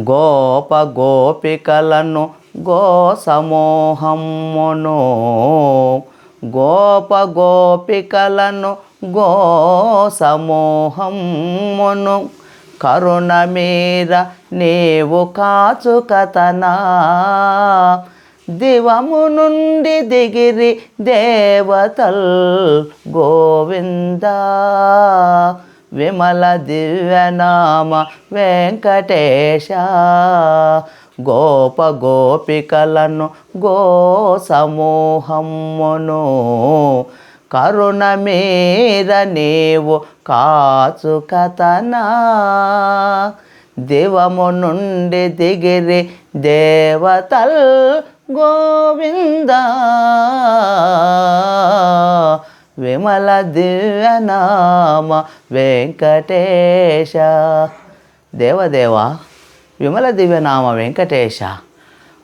గోప గోపికలను గో గోప గోపికలను గో కరుణ మీర నీవు కాచుకతనా దివము నుండి దిగిరి దేవతల్ గోవింద. విమల దివ్యనామ వెంకటేశ. గోప గోపికలను గో సమూహమ్మును. కరుణ మీద నీవు కాచు కథనా. దివము నుండి దిగిరి దేవతల్ గోవింద. విమల దివ్యనామ వెంకటేశ. దేవదేవ విమల దివ్యనామ వెంకటేశ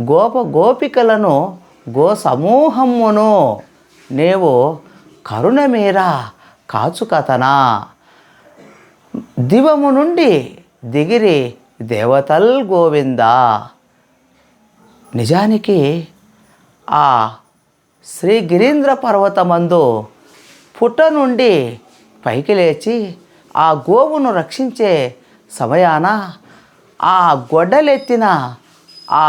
గోప గోపికలను గో సమూహమును నీవు కరుణ మీర కాచుకతనా. దివము నుండి దిగిరి దేవతల్ గోవింద. నిజానికి ఆ శ్రీ గిరీంద్ర పర్వతమందు పుట్ట నుండి పైకి లేచి ఆ గోవును రక్షించే సమయాన ఆ గొడ్డలెత్తిన ఆ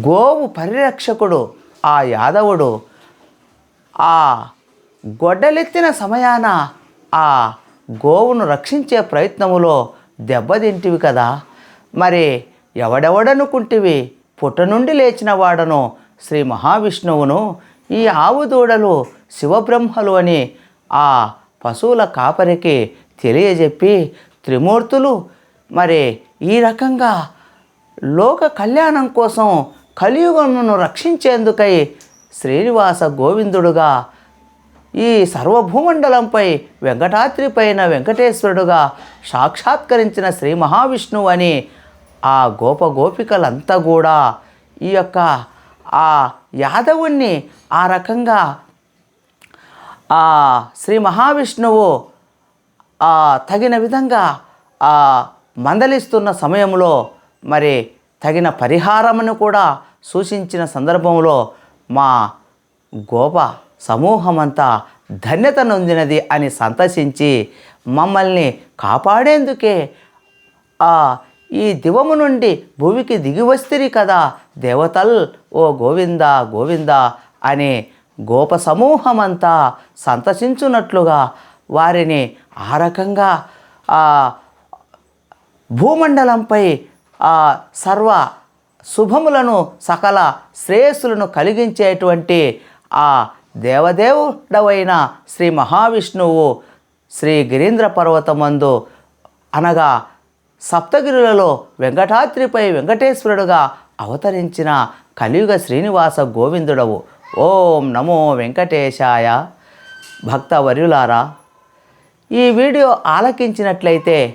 గోవు పరిరక్షకుడు ఆ యాదవుడు ఆ గొడ్డలెత్తిన సమయాన ఆ గోవును రక్షించే ప్రయత్నములో దెబ్బతింటివి కదా. మరి ఎవడెవడనుకుంటివి? పుట్ట నుండి లేచిన వాడను శ్రీ మహావిష్ణువును ఈ ఆవు దూడలు శివబ్రహ్మలు అని ఆ పశువుల కాపరికి తెలియజెప్పి త్రిమూర్తులు మరి ఈ రకంగా లోక కళ్యాణం కోసం కలియుగమును రక్షించేందుకై శ్రీనివాస గోవిందుడుగా ఈ సర్వభూమండలంపై వెంకటాద్రి పైన వెంకటేశ్వరుడుగా సాక్షాత్కరించిన శ్రీ మహావిష్ణువు అని ఆ గోప గోపికలంతా కూడా ఈ యొక్క ఆ యాదవుణ్ణి ఆ రకంగా ఆ శ్రీ మహావిష్ణువు ఆ తగిన విధంగా ఆ మందలిస్తున్న సమయంలో మరి తగిన పరిహారమును కూడా సూచించిన సందర్భంలో మా గోప సమూహమంతా ధన్యత నొందినది అని సంతసించి మమ్మల్ని కాపాడేందుకే ఆ ఈ దివము నుండి భూమికి దిగివస్తిరి కదా దేవతల్ ఓ గోవింద గోవింద అనే గోప సమూహమంతా సంతసించున్నట్లుగా వారిని ఆ రకంగా ఆ భూమండలంపై ఆ సర్వ శుభములను సకల శ్రేయస్సులను కలిగించేటువంటి ఆ దేవదేవుడవైన శ్రీ మహావిష్ణువు శ్రీ గిరీంద్ర పర్వతమందు అనగా సప్తగిరులలో వెంకటాద్రిపై వెంకటేశ్వరుడుగా అవతరించిన కలియుగ శ్రీనివాస గోవిందుడవు. ఓం నమో వెంకటేశాయ. భక్తవర్యులారా ఈ వీడియో ఆలకించినట్లయితే